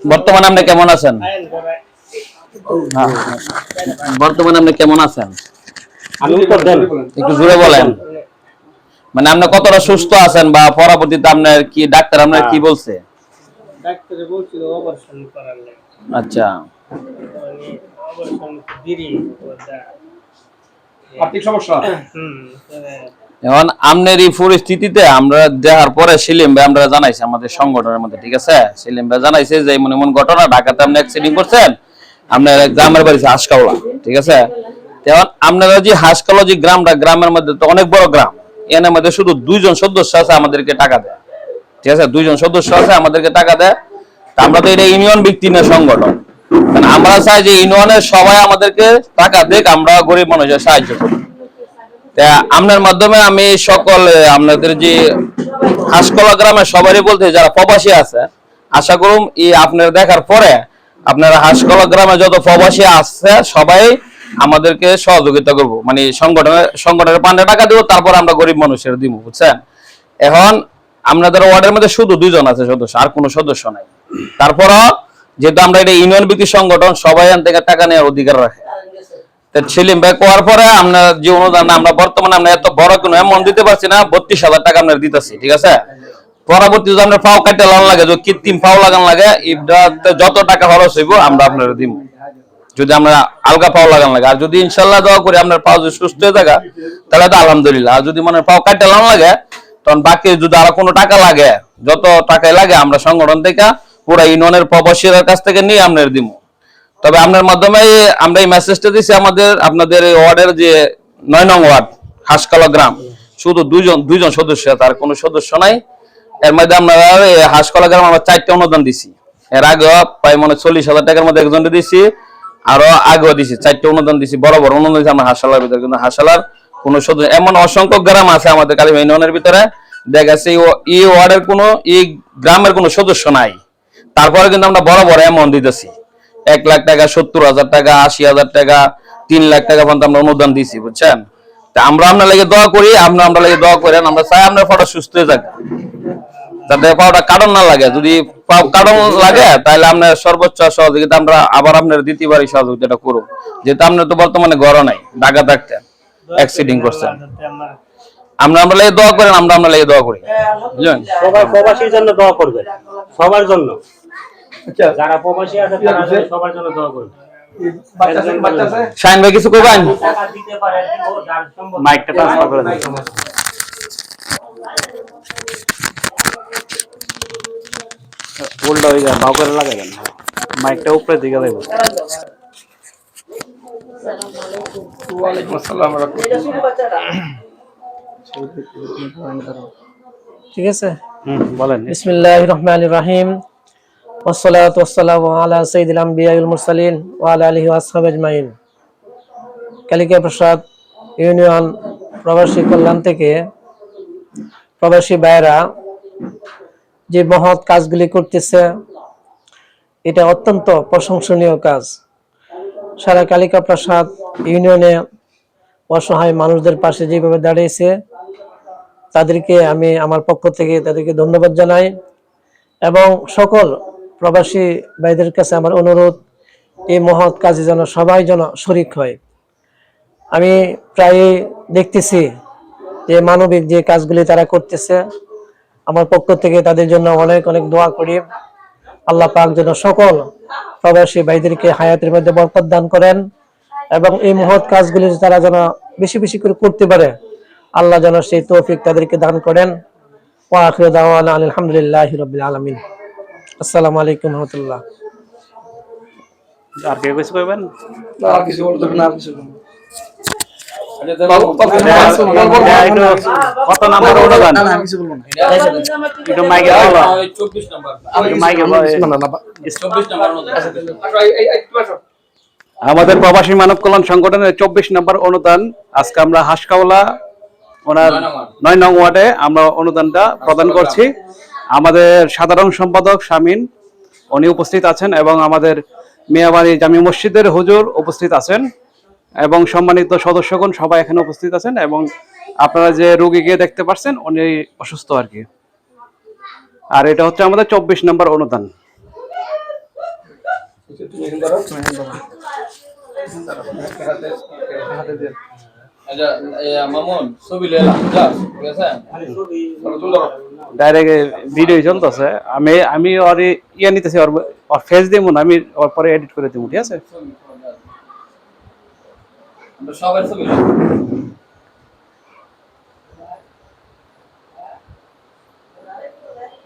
বর্তমানে আপনি কেমন আছেন। বর্তমানে আপনি কেমন আছেন? একটু জোরে বলেন। মানে আপনি কতটা সুস্থ আছেন বা পরবর্তীতে আপনার কি ডাক্তার আপনার কি বলছে? ডাক্তারে বলছিল অপারেশন করার আচ্ছা। মানে অপারেশন দেরি আর্থিক সমস্যা? হুম এখন আপনার এই পরিস্থিতিতে আমরা দেওয়ার পরে সেলিম ভাই আমরা জানাইছি আমাদের সংগঠনের মধ্যে, ঠিক আছে? ভাই জানাইছে যে এমন এমন ঘটনা, ঢাকাতে আপনি করছেন, আপনার গ্রামের হাসকাওলা, ঠিক আছে? এখন আপনারা যে হাসকাওলা যে গ্রামটা, গ্রামের মধ্যে তো অনেক বড় গ্রাম এর মধ্যে শুধু দুইজন সদস্য আছে আমাদেরকে টাকা দেয়, ঠিক আছে? দুইজন সদস্য আছে আমাদেরকে টাকা দেয়। আমরা তো এটা ইউনিয়ন ভিত্তি না সংগঠন। আমরা চাই যে ইউনিয়নের সবাই আমাদেরকে টাকা দেখ আমরা গরিব মানুষের সাহায্য করি আপনার মাধ্যমে আমি সকল আপনাদের যে হাসকলা গ্রামের সবারই বলতে যারা প্রবাসী আছে, আশা করুন এই আপনার দেখার পরে আপনারা হাসকলা গ্রামে যত প্রবাসী আছে, সবাই আমাদেরকে সহযোগিতা করব। মানে সংগঠনের সংগঠনের পান্ডে টাকা দিব, তারপর আমরা গরিব মানুষের দিব, বুঝছেন? এখন আপনাদের ওয়ার্ডের মধ্যে শুধু দুজন আছে সদস্য, আর কোনো সদস্য নাই। তারপরও যেহেতু আমরা এটা ইউনিয়ন ভিত্তিক সংগঠন, সবাই এখান থেকে টাকা নেওয়ার অধিকার রাখে। পরে আমরা যে অনুদান, আমরা বর্তমানে আমরা এত বড় কোনো এমন দিতে পারছি না, বত্রিশ হাজার টাকা আমরা দিতেছি, ঠিক আছে? পরবর্তী যদি আমরা পাও লাগে কৃত্রিম পাও লাগান লাগে যত টাকা খরচ হইব, আমরা দিব। যদি আমরা আলগা পাও লাগান লাগে। আর যদি ইনশাল্লাহ দোয়া করি, আপনার পাও যদি সুস্থ হয়ে থাকা, তাহলে তো আলহামদুলিল্লাহ। আর যদি মনে পাও কাটতে লাগান লাগে, তখন বাকি যদি আরও কোনো টাকা লাগে, যত টাকাই লাগে, আমরা সংগঠন থেকে পুরা ইউনিয়নের প্রবাসীদের কাছ থেকে নিয়ে আপনার দিব। তবে আপনার মাধ্যমে আমরা এই মেসেজটা দিছি আমাদের, আপনাদের ওয়ার্ডের যে নয় নং ওয়ার্ড, হাসকালা গ্রাম। শুধু দুইজন দুইজন সদস্য, তার কোনো সদস্য নাই। এর মধ্যে আপনারা হাসকালা গ্রাম আমরা চারটে অনুদান দিছি। এর আগে প্রায় মনে চল্লিশ হাজার টাকার মধ্যে একজনকে দিছি, আরও আগেও দিছি, চারটে অনুদান দিছি, বড় বড় অনুদান দিছি আমরা হাসালার ভিতরে। কিন্তু হাসালার কোন সদস্য, এমন অসংখ্য গ্রাম আছে আমাদের কালিমা ইউনিয়নের ভিতরে, দেখা গেছে এই ওয়ার্ডের কোনো, এই গ্রামের কোনো সদস্য নাই। তারপরে কিন্তু আমরা বড় বড় এমন দিতেছি। এক লাখ টাকা, সত্তর হাজার টাকা, আশি হাজার টাকা, তিন লাখ টাকা পর্যন্ত আমরা অনুদান দিছি বুঝছেন? তা আমরা আপনার লাগে দোয়া করি আমরা আমরা লাগে দোয়া করেন, আমরা চাই আপনার ফটো সুস্থ হয়ে যাক। যাতে পাওয়াটা কারণ না লাগে, যদি কারণ লাগে, তাহলে আপনার সর্বোচ্চ সহযোগিতা আমরা আবার আপনার দ্বিতীয়বার এই সহযোগিতাটা করুন যেহেতু আপনার তো বর্তমানে ঘর নাই, ঢাকা থাকতেন অ্যাক্সিডেন্ট করছেন। আমরা আমরা লাগে দোয়া করেন, আমরা আমরা লাগে দোয়া করি। বুঝলেন সবাই প্রবাসীর জন্য দোয়া করবে সবার জন্য। যারা প্রবাসী আছে তারা যেন সবার জন্য দোয়া করবে। বাচ্চা আছে বাচ্চা আছে? শাহিন ভাই কিছু করবেন টাকা দিতে পারে দিব, যার সম্ভব- মাইকটা ট্রান্সফার করে দেন। উল্টা হয়ে যায় বাউ করে লাগাবেন মাইকটা উপরে দিকে দেবো ওয়ালাইকুম আসসালাম ওয়া ঠিক আছে? হুম বলেন। বিসমিল্লাহ রহমান রাহিম। والصلاة والسلام على سيد الأنبياء والمرسلين وعلى آله وأصحابه أجمعين কালিকা প্রসাদ ইউনিয়ন প্রবাসী কল্যাণ থেকে প্রবাসী ভাইয়েরা যে মহৎ কাজগুলি করতেছে এটা অত্যন্ত প্রশংসনীয় কাজ সারা কালিকা প্রসাদ ইউনিয়নে অসহায় মানুষদের পাশে যেভাবে দাঁড়িয়েছে তাদেরকে আমি আমার পক্ষ থেকে তাদেরকে ধন্যবাদ জানাই এবং সকল প্রবাসী ভাইদের কাছে আমার অনুরোধ, এই মহৎ কাজে যেন সবাই যেন শরিক হয়। আমি প্রায়ই দেখতেছি যে মানবিক যে কাজগুলি তারা করতেছে, আমার পক্ষ থেকে তাদের জন্য অনেক অনেক দোয়া করি। আল্লাহ পাক যেন সকল প্রবাসী ভাইদেরকে হায়াতের মধ্যে বরকত দান করেন এবং এই মহৎ কাজগুলি তারা যেন বেশি বেশি করে করতে পারে, আল্লাহ যেন সেই তৌফিক তাদেরকে দান করেন। ওয়াখির দাওয়ানা আলহামদুলিল্লাহি আসসালামু আলাইকুম রহমতুল্লাহ। আর কেউ কিছু করবেন আর কিছু বলতে না আর কিছু। কত নাম্বার না, আমি বলব না। মাইকে বলো। মাইকে বলো। না, না। আমাদের প্রবাসী মানব কল্যাণ সংগঠনের চব্বিশ নম্বর অনুদান আজকে আমরা হাসকাওলা ওনার নয় নং ওয়ার্ডে আমরা অনুদানটা প্রদান করছি। আমাদের সাধারণ সম্পাদক শামিন উনি উপস্থিত আছেন এবং আমাদের মিয়াবাড়ি জামি মসজিদের হুজুর উপস্থিত আছেন এবং সম্মানিত সদস্যগণ সবাই এখানে উপস্থিত আছেন এবং আপনারা যে রুগী গিয়ে দেখতে পাচ্ছেন উনি অসুস্থ আর কি। আর এটা হচ্ছে আমাদের চব্বিশ নম্বর অনুদান। দিয়ে মামুন, ছবি লেলাম ঠিক আছে? ডাইরেক্ট ভিডিও চলতেছে। আমি আমি ওর ইয়ে নিতেছি ওর ওর ফেস দিব না আমি ওর পরে এডিট করে দিব ঠিক আছে?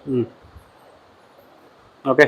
হুম। ওকে